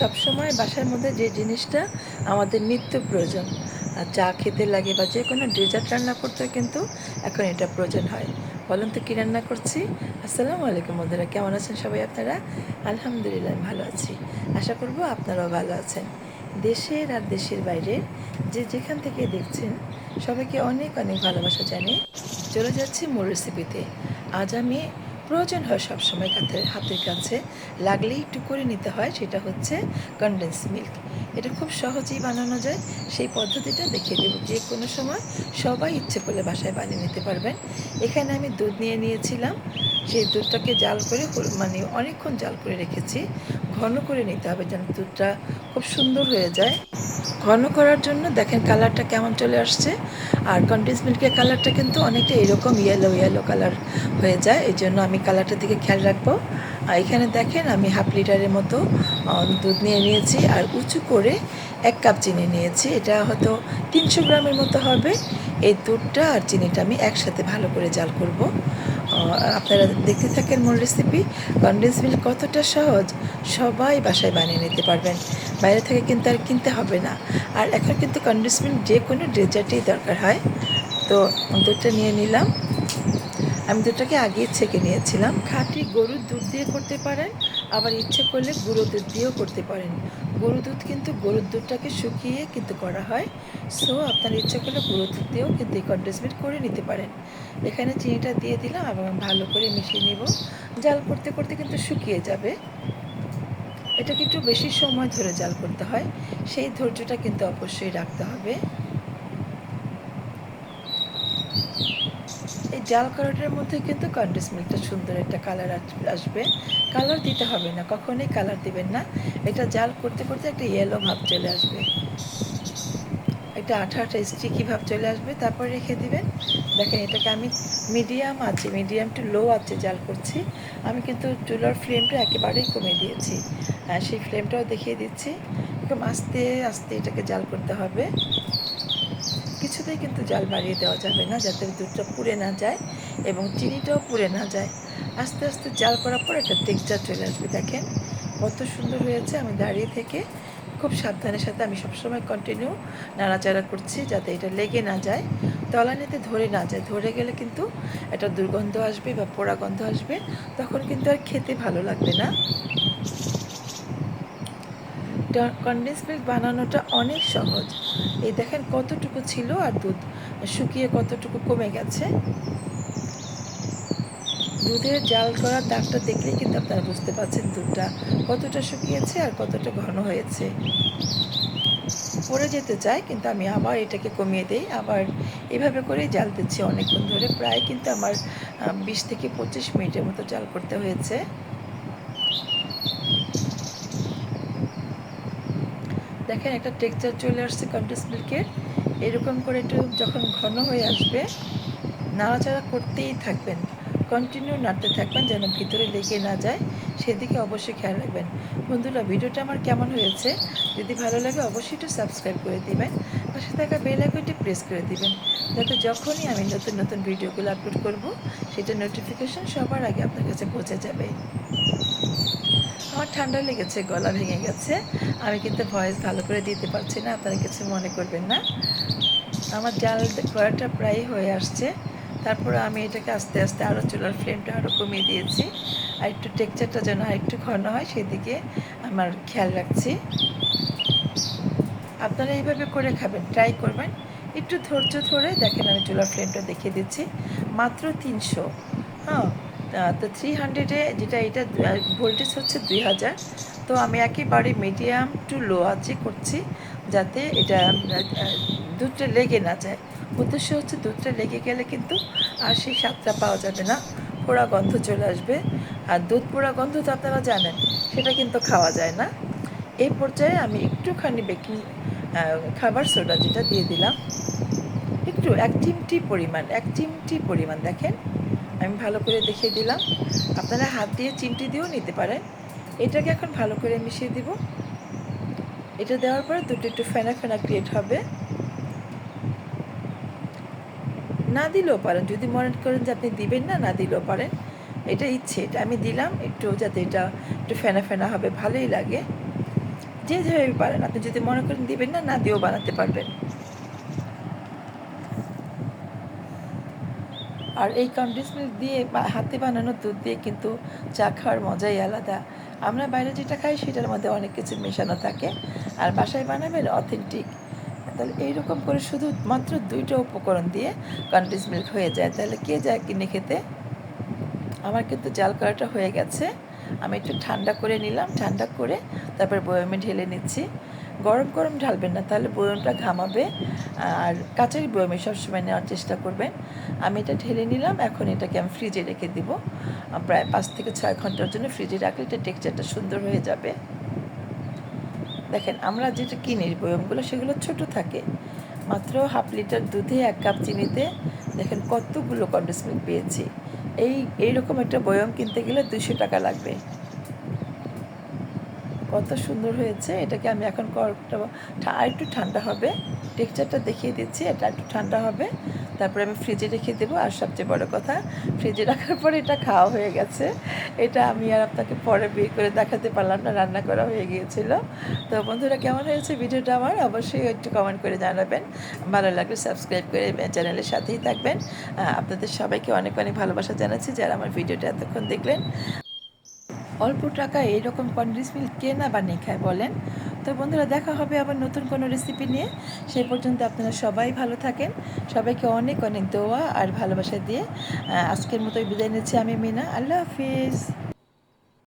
সবসময় বাসার মধ্যে যে জিনিসটা আমাদের নিত্য প্রয়োজন। আর চা খেতে লাগে বা যে কোনো ডেজার্ট রান্না করতে কিন্তু এখন এটা প্রয়োজন হয়। বলুন তো কী রান্না করছি? আসসালামু আলাইকুম বন্ধুরা, কেমন আছেন সবাই আপনারা? আলহামদুলিল্লাহ ভালো আছি। আশা করব আপনারাও ভালো আছেন। দেশের আর দেশের বাইরে যে যেখান থেকে দেখছেন, সবাইকে অনেক অনেক ভালোবাসা জানিয়ে চলে যাচ্ছি মোর রেসিপিতে আজ আমি প্রয়োজন হয় সবসময় হাতের হাতের কাছে। লাগলেই একটু করে নিতে হয়, সেটা হচ্ছে কনডেন্স মিল্ক এটা খুব সহজেই বানানো যায়। সেই পদ্ধতিটা দেখিয়ে দেবো। যে কোনো সময় সবাই ইচ্ছে করলে বাসায় বানিয়ে নিতে পারবেন। এখানে আমি দুধ নিয়ে নিয়েছিলাম। সেই দুধটাকে জাল করে মানে অনেকক্ষণ জাল করে রেখেছি। ঘন করে নিতে হবে যেন দুধটা খুব সুন্দর হয়ে যায়। ঘন করার জন্য দেখেন কালারটা কেমন চলে আসছে। আর কন্ডেন্স মিল্কের কালারটা কিন্তু অনেকটা এরকম ইয়েলো ইয়েলো কালার হয়ে যায়। এই জন্য আমি কালারটার দিকে খেয়াল রাখব। আর এখানে দেখেন আমি হাফ লিটারের মতো দুধ নিয়ে নিয়েছি। আর উঁচু করে এক কাপ চিনি নিয়েছি। এটা হয়তো তিনশো গ্রামের মতো হবে। এই দুধটা আর চিনিটা আমি একসাথে ভালো করে জাল করব। আপনারা দেখতে থাকেন মূল রেসিপি কনডেন্স মিল কতটা সহজ, সবাই বাসায় বানিয়ে নিতে পারবেন। বাইরে থেকে কিন্তু আর কিনতে হবে না। আর এখন কিন্তু কনডেন্স মিল যে কোনো ডেজার্টেই দরকার হয়। তো দুধটা নিয়ে নিলাম। আমি দুধটাকে আগিয়ে ছেঁকে নিয়েছিলাম। খাঁটি গরুর দুধ দিয়ে করতে পারেন। আবার ইচ্ছে করলে গুঁড়ো দুধ দিয়েও করতে পারেন। গরু দুধ কিন্তু গরুর দুধটাকে শুকিয়ে কিন্তু করা হয়। সো আপনার ইচ্ছে করলে গুঁড়ো দুধ দিয়েও কিন্তু এই কন্ডেন্সমেন্ট করে নিতে পারেন। এখানে চিনিটা দিয়ে দিলাম এবং ভালো করে মিশিয়ে নেব। জাল করতে করতে কিন্তু শুকিয়ে যাবে। এটাকে একটু বেশি সময় ধরে জাল করতে হয়। সেই ধৈর্যটা কিন্তু অবশ্যই রাখতে হবে। এই জাল করাটার মধ্যে কিন্তু কন্ডেন্স মিল্কটা সুন্দর একটা কালার আসবে। কালার দিতে হবে না, কখনোই কালার দিবেন না। এটা জাল করতে করতে একটা ইয়েলো ভাব চলে আসবে। একটা আঠা আঠা স্টিকি ভাব চলে আসবে, তারপর রেখে দিবেন। দেখেন এটাকে আমি মিডিয়াম আছে মিডিয়াম টু লো আছে জাল করছি। আমি কিন্তু চুলার ফ্লেমটা একেবারেই কমে দিয়েছি। হ্যাঁ সেই ফ্লেমটাও দেখিয়ে দিচ্ছি। আস্তে আস্তে এটাকে জাল করতে হবে। কিছুতেই কিন্তু জাল বাড়িয়ে দেওয়া যাবে না, যাতে দুধটা পুড়ে না যায় এবং চিনিটাও পুড়ে না যায়। আস্তে আস্তে জাল করার পর একটা টেক্সচার চলে আসবে, দেখেন। কত সুন্দর হয়েছে, আমি দাঁড়িয়ে থেকে খুব সাবধানের সাথে আমি সবসময় কন্টিনিউ নাড়াচাড়া করছি যাতে এটা লেগে না যায়। তলানিতে ধরে না যায়, ধরে গেলে কিন্তু একটা দুর্গন্ধ আসবে বা পোড়া গন্ধ আসবে, তখন কিন্তু আর খেতে ভালো লাগবে না। কনডেন্স মিল্ক বানানোটা অনেক সহজ। এই দেখেন কতটুকু ছিল আর দুধ। শুকিয়ে কতটুকু কমে গেছে। দুধের জাল করার দাগটা দেখলেই কিন্তু আপনারা বুঝতে পারছেন দুধটা কতটা শুকিয়েছে আর কতটা ঘন হয়েছে। পড়ে যেতে চায়, কিন্তু আমি আবার এটাকে কমিয়ে দিই। আবার এভাবে করেই জাল দিচ্ছি অনেকক্ষণ ধরে। প্রায় কিন্তু আমার বিশ থেকে পঁচিশ মিনিটের মতো জাল করতে হয়েছে। দেখেন একটা টেক্সচার চলে আসছে কন্টেস মিল্কের এরকম করে একটু যখন ঘন হয়ে আসবে, নাড়াচাড়া করতেই থাকবেন। কন্টিনিউ নাড়তে থাকবেন যেন ভিতরে লেগে না যায়। সেদিকে অবশ্যই খেয়াল রাখবেন। বন্ধুরা, ভিডিওটা আমার কেমন হয়েছে? যদি ভালো লাগে অবশ্যই একটু সাবস্ক্রাইব করে দিবেন। পাশে থাকা বেল আইকনটি প্রেস করে দিবেন। যাতে যখনই আমি নতুন নতুন ভিডিওগুলো আপলোড করব, সেটা নোটিফিকেশান সবার আগে আপনার কাছে পৌঁছে যাবে। আমার ঠান্ডা লেগেছে, গলা ভেঙে গেছে। আমি কিন্তু ভয়েস ভালো করে দিতে পারছি না, আপনারা কিছু মনে করবেন না। আমার জাল করাটা প্রায় হয়ে আসছে। তারপরে আমি এটাকে আস্তে আস্তে আরও চুলার ফ্লেমটা আরও কমিয়ে দিয়েছি। আর একটু টেক্সচারটা যেন আর একটু ঘন হয়, সেদিকে আমার খেয়াল রাখছি। আপনারা এইভাবে করে খাবেন ট্রাই করবেন। একটু ধৈর্য ধরে দেখেন আমি চুলার ফ্লেমটা দেখিয়ে দিচ্ছি। মাত্র তিনশো হ্যাঁ। তো থ্রি হান্ড্রেডে যেটা এটা ভোল্টেজ হচ্ছে দুই হাজার। তো আমি একেবারে মিডিয়াম টু লো আছে করছি যাতে এটা দুধটা লেগে না যায়। উদ্দেশ্য হচ্ছে দুধটা লেগে গেলে কিন্তু আর সেই স্বাদটা পাওয়া যাবে না। পোড়া গন্ধ চলে আসবে। আর দুধ পোড়া গন্ধ তো আপনারা জানেন সেটা কিন্তু খাওয়া যায় না। এই পর্যায়ে আমি একটুখানি বেকিং খাবার সোডা যেটা দিয়ে দিলাম। একটু এক চিমটি পরিমাণ এক চিমটি পরিমাণ দেখেন। আমি ভালো করে দেখিয়ে দিলাম। আপনারা হাত দিয়ে চিমটি দিয়েও নিতে পারেন। এটাকে এখন ভালো করে মিশিয়ে দিব। এটা দেওয়ার পরে দুটো একটু ফেনা ফেনা ক্রিয়েট হবে। না দিলেও পারেন। যদি মনে করেন যে আপনি দিবেন না না দিলেও পারেন। এটা ইচ্ছে, এটা আমি দিলাম। একটু যাতে এটা একটু ফেনা ফেনা হবে, ভালোই লাগে। যে যেভাবে পারেন। আপনি যদি মনে করেন দিবেন না না দিয়েও বানাতে পারবেন। আর এই কন্ডেন্স মিল্ক দিয়ে হাতে বানানো দুধ দিয়ে কিন্তু চা খাওয়ার মজাই আলাদা। আমরা বাইরে যেটা খাই সেটার মধ্যে অনেক কিছু মেশানো থাকে আর বাসায় বানাবেন অথেন্টিক তাহলে এইরকম করে শুধু মাত্র দুইটা উপকরণ দিয়ে কন্ডেন্স মিল্ক হয়ে যায়। তাহলে কে যায় কিনে খেতে? আমার কিন্তু জাল করাটা হয়ে গেছে। আমি একটু ঠান্ডা করে নিলাম। ঠান্ডা করে তারপর বয়মে ঢেলে নিচ্ছি। গরম গরম ঢালবেন না, তাহলে বয়মটা ঘামাবে আর কাঁচাই বয়মে সবসময় নেওয়ার চেষ্টা করবেন। আমি এটা ঢেলে নিলাম, এখন এটাকে আমি ফ্রিজে রেখে দিব। প্রায় পাঁচ থেকে ছয় ঘণ্টার জন্য ফ্রিজে রাখলে এটা টেক্সচারটা সুন্দর হয়ে যাবে। দেখেন, আমরা যেটা কিনি বয়মগুলো, সেগুলো ছোট থাকে। মাত্র হাফ লিটার দুধে এক কাপ চিনিতে দেখেন কতগুলো কন্ডেন্স মিল্ক পেয়েছি। এই, এইরকম একটা বয়ম কিনতে গেলে দুশো টাকা লাগবে। কত সুন্দর হয়েছে। এটাকে আমি এখন কয়েকটা আর একটু ঠান্ডা হবে। টেক্সচারটা দেখিয়ে দিচ্ছি, এটা একটু ঠান্ডা হবে। তারপরে আমি ফ্রিজে রেখে দেবো। আর সবচেয়ে বড় কথা ফ্রিজে রাখার পরে এটা খাওয়া হয়ে গেছে। এটা আমি আর আপনাকে পরে বের করে দেখাতে পারলাম না, রান্না করা হয়ে গিয়েছিল। তো বন্ধুরা, কেমন হয়েছে ভিডিওটা আমার? অবশ্যই একটু কমেন্ট করে জানাবেন। ভালো লাগলে সাবস্ক্রাইব করে চ্যানেলের সাথেই থাকবেন। আপনাদের সবাইকে অনেক অনেক ভালোবাসা জানাচ্ছি যারা আমার ভিডিওটা এতক্ষণ দেখলেন। অল্প টাকায় এইরকম কন্ডেন্স মিল কে না বানিয়ে খায় বলেন? তো বন্ধুরা, দেখা হবে আবার নতুন কোনো রেসিপি নিয়ে। সেই পর্যন্ত আপনারা সবাই ভালো থাকেন। সবাইকে অনেক অনেক দোয়া আর ভালোবাসা দিয়ে আজকের মতোই বিদায় নিচ্ছি আমি মিনা। আল্লাহ হাফিজ।